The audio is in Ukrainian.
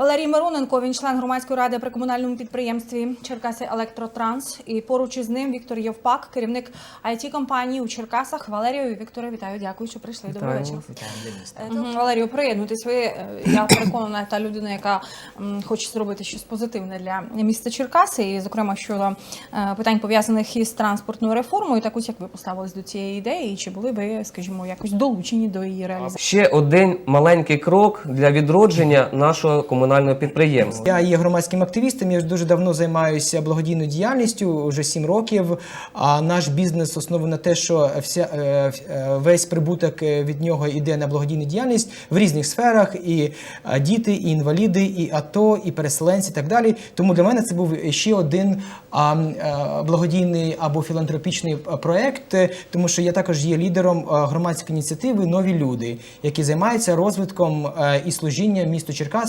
Валерій Мироненко, він член громадської ради при комунальному підприємстві Черкаси Електротранс. І поруч із ним Віктор Євпак, керівник it компанії у Черкасах. Валерію і вітаю, дякую, що прийшли. Добрий вечір. Мгм, Валерію, приєднуйтесь. Ви е, я переконана, та людина, яка хоче зробити щось позитивне для міста Черкаси, і зокрема щодо е, питань пов'язаних із транспортною реформою. Так ось як ви поставились до цієї ідеї, і чи були ви, скажімо, якось долучені до її реалізації? Ще один маленький крок для відродження нашого комунального підприємства. Я є громадським активістом. Я дуже давно займаюся благодійною діяльністю, вже сім років. А наш бізнес оснований на те, що вся е, е, весь прибуток е, від нього йде на благодійну діяльність в різних сферах: і діти, і інваліди, і АТО, і переселенці, і так далі. Тому для мене це був ще один благодійний або філантропічний проект, тому що я також є лідером громадської ініціативи Нові люди, які займаються розвитком і служінням місту Черкас